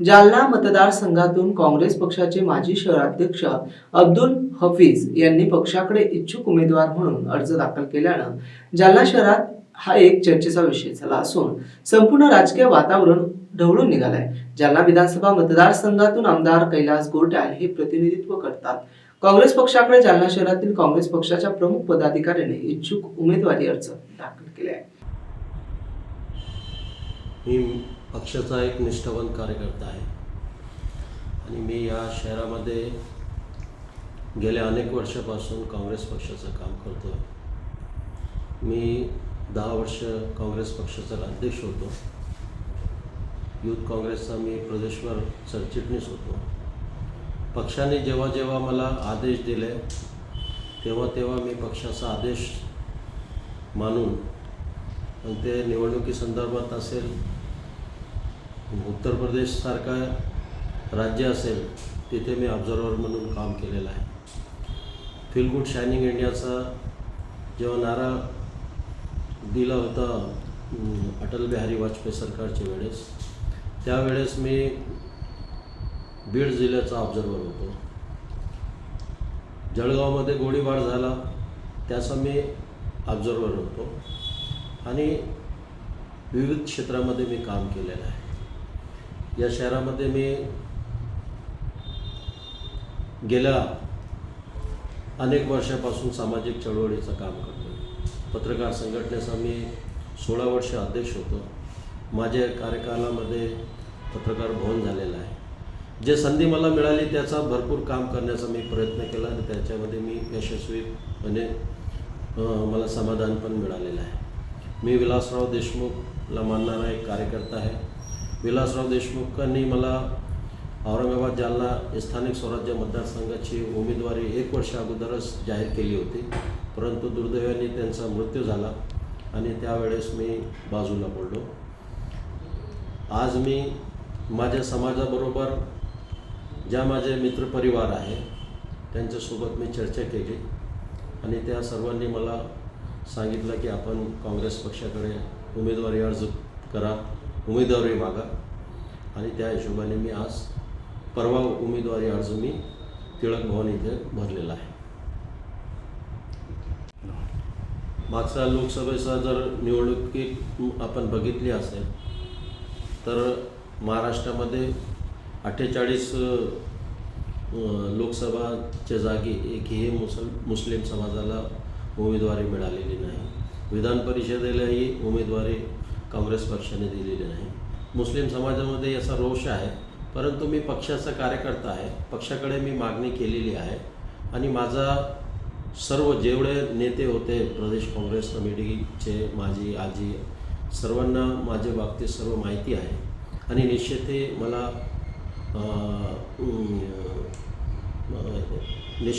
जालना मतदारसंघातून काँग्रेस पक्षाचे माजी शहराध्यक्ष अब्दुल हफीज यांनी पक्षाकडे इच्छुक उमेदवार म्हणून अर्ज दाखल केल्यानं जालना शहरात हा एक चर्चेचा विषय झाला असून संपूर्ण राजकीय वातावरण ढवळून निघालंय. जालना विधानसभा मतदारसंघातून आमदार कैलास गोरट्याल हे प्रतिनिधित्व करतात. काँग्रेस पक्षाकडे जालना शहरातील काँग्रेस पक्षाच्या प्रमुख पदाधिकाऱ्यांनी इच्छुक उमेदवारी अर्ज दाखल केले आहे मी पक्षाचा एक निष्ठावंत कार्यकर्ता आहे. आणि मी या शहरामध्ये गेल्या अनेक वर्षापासून काँग्रेस पक्षाचं काम करतो आहे मी दहा वर्ष काँग्रेस पक्षाचा अध्यक्ष होतो. यूथ काँग्रेसचा मी प्रदेशवर सरचिटणीस होतो. पक्षाने जेव्हा जेव्हा मला आदेश दिले तेव्हा तेव्हा मी पक्षाचा आदेश मानून पण ते निवडणुकीसंदर्भात असेल उत्तर प्रदेशसारखा राज्य असेल तिथे मी ऑब्झर्वर म्हणून काम केलेलं आहे. फील गुड शायनिंग इंडियाचा जेव्हा नारा दिला होता अटल बिहारी वाजपेयी सरकारच्या वेळेस त्यावेळेस मी बीड जिल्ह्याचा ऑब्झर्वर होतो. जळगावमध्ये गोळीबार झाला त्याचा मी ऑब्झर्वर होतो. आणि विविध क्षेत्रामध्ये मी काम केलेलं आहे. या शहरामध्ये मी गेल्या अनेक वर्षापासून सामाजिक चळवळीचं काम करतो पत्रकार संघटनेचा मी सोळा वर्ष अध्यक्ष होतो. माझ्या कार्यकालामध्ये पत्रकार भवन झालेलं आहे. जे संधी मला मिळाली त्याचा भरपूर काम करण्याचा मी प्रयत्न केला आणि त्याच्यामध्ये मी यशस्वीपणे मला समाधान पण मिळालेलं आहे. मी विलासराव देशमुखला मानणारा एक कार्यकर्ता आहे विलासराव देशमुखांनी मला औरंगाबाद जालना स्थानिक स्वराज्य मतदारसंघाची उमेदवारी एक वर्ष अगोदरच जाहीर केली होती परंतु दुर्दैवाने त्यांचा मृत्यू झाला आणि त्यावेळेस मी बाजूला पडलो। आज मी माझ्या समाजाबरोबर ज्या माझे मित्रपरिवार आहे त्यांच्यासोबत मी चर्चा केली आणि त्या सर्वांनी मला सांगितलं की आपण काँग्रेस पक्षाकडे उमेदवारी अर्ज करा उमेदवारी मागा. आणि त्या हिशोबाने मी आज परवा उमेदवारी अर्ज मी टिळक भवन इथे भरलेला आहे. मागचा लोकसभेचा जर निवडणुकीत आपण बघितली असेल तर महाराष्ट्रामध्ये अठ्ठेचाळीस लोकसभाच्या जागी एक हे मुसल मुस्लिम समाजाला उमेदवारी मिळालेली नाही. विधान परिषदेलाही उमेदवारी काँग्रेस पक्षाने दिलेली नाही. मुस्लिम समाजामध्ये याचा रोष आहे परंतु मी पक्षाचा कार्यकर्ता आहे. पक्षाकडे मी मागणी केलेली आहे आणि माझा सर्व जेवढे नेते होते प्रदेश काँग्रेस कमिटीचे माझी आजी सर्वांना माझ्या बाबतीत सर्व माहिती आहे. आणि निश्चित हे मला अं, निश्चित